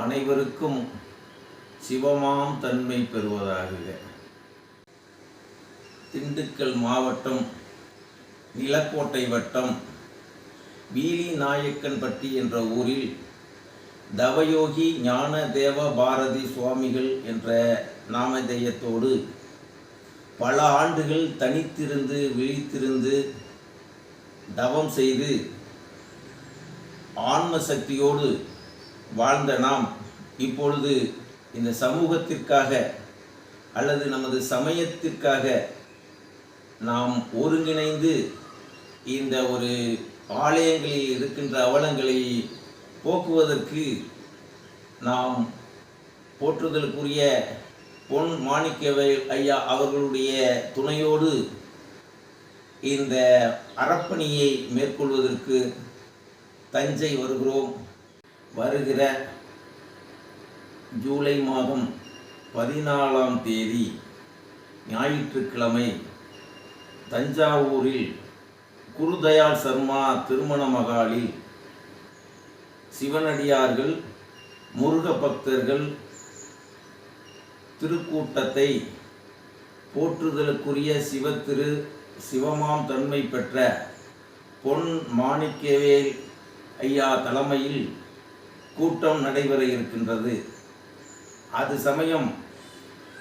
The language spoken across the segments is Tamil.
அனைவருக்கும் சிவமாம் தன்மை பெறுவதாக. திண்டுக்கல் மாவட்டம் நிலக்கோட்டை வட்டம் வீலி நாயக்கன்பட்டி என்ற ஊரில் தவயோகி ஞான தேவ பாரதி சுவாமிகள் என்ற நாமதேயத்தோடு பல ஆண்டுகள் தனித்திருந்து விழித்திருந்து தவம் செய்து ஆன்ம சக்தியோடு வாழ்ந்த நாம் இப்பொழுது இந்த சமூகத்திற்காக அல்லது நமது சமயத்திற்காக நாம் ஒருங்கிணைந்து இந்த ஒரு ஆலயங்களில் இருக்கின்ற அவலங்களை போக்குவதற்கு நாம் போற்றுதலுக்குரிய பொன் மாணிக்கவேல் ஐயா அவர்களுடைய துணையோடு இந்த அறப்பணியை மேற்கொள்வதற்கு தஞ்சை வருகிறோம். வருகிற ஜூலை மாதம் பதினாலாம் தேதி ஞாயிற்றுக்கிழமை தஞ்சாவூரில் குருதயாள் சர்மா திருமண மகாலில் சிவனடியார்கள் முருக பக்தர்கள் திருக்கூட்டத்தை போற்றுதலுக்குரிய சிவத்திரு சிவமாம் தன்மை பெற்ற பொன் மாணிக்கவேல் ஐயா தலைமையில் கூட்டம் நடைபெற இருக்கின்றது. அது சமயம்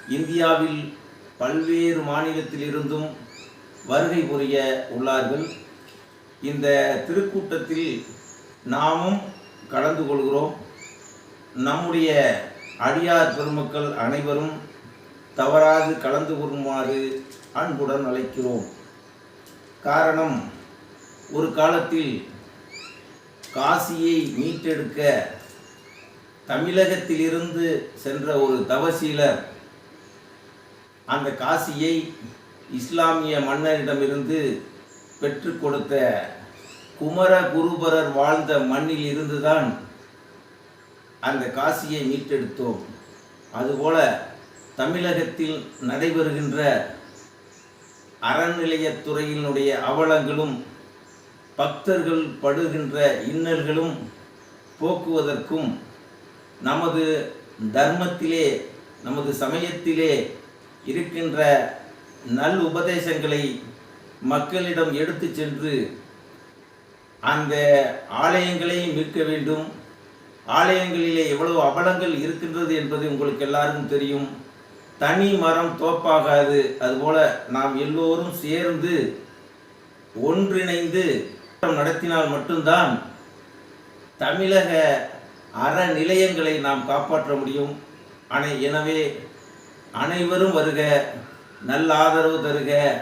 இந்தியாவில் பல்வேறு மாநிலத்திலிருந்தும் வருகை புரிய உள்ளார்கள். இந்த திருக்கூட்டத்தில் நாமும் கலந்து கொள்கிறோம். நம்முடைய அடியார் பெருமக்கள் அனைவரும் தவறாது கலந்து கொள்ளுமாறு அன்புடன் அழைக்கிறோம். காரணம் ஒரு காலத்தில் காசியை மீட்டெடுக்க தமிழகத்திலிருந்து சென்ற ஒரு தவசீலர் அந்த காசியை இஸ்லாமிய மன்னரிடமிருந்து பெற்று கொடுத்த குமர குருபரர் வாழ்ந்த மண்ணில் இருந்துதான் அந்த காசியை மீட்டெடுத்தோம். அதுபோல தமிழகத்தில் நடைபெறுகின்ற அறநிலையத்துறையினுடைய அவலங்களும் பக்தர்கள் படுகின்ற இன்னல்களும் போக்குவதற்கும் நமது தர்மத்திலே நமது சமயத்திலே இருக்கின்ற நல் உபதேசங்களை மக்களிடம் எடுத்து சென்று அந்த ஆலயங்களையும் மீட்க வேண்டும். ஆலயங்களிலே எவ்வளவு அபலங்கள் இருக்கின்றது என்பது உங்களுக்கு எல்லாருக்கும் தெரியும். தனி மரம் தோப்பாகாது. அதுபோல நாம் எல்லோரும் சேர்ந்து ஒன்றிணைந்து நடத்தினால் மட்டும்தான் தமிழக அறநிலையங்களை நாம் காப்பாற்ற முடியும். அனை எனவே அனைவரும் வருக நல்ல ஆதரவு தருக.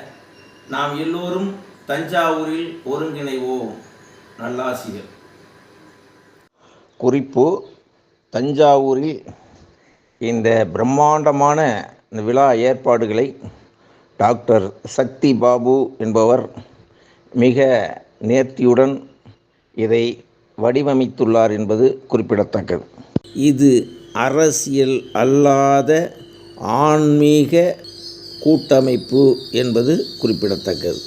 நாம் எல்லோரும் தஞ்சாவூரில் ஒருங்கிணைவோம். நல்லாசிகள். குறிப்பு தஞ்சாவூரில் இந்த பிரம்மாண்டமான இந்த விழா ஏற்பாடுகளை டாக்டர் சக்தி பாபு என்பவர் மிக நேர்த்தியுடன் இதை வடிவமைத்துள்ளார் என்பது குறிப்பிடத்தக்கது. இது அரசியல் அல்லாத ஆன்மீக கூட்டமைப்பு என்பது குறிப்பிடத்தக்கது.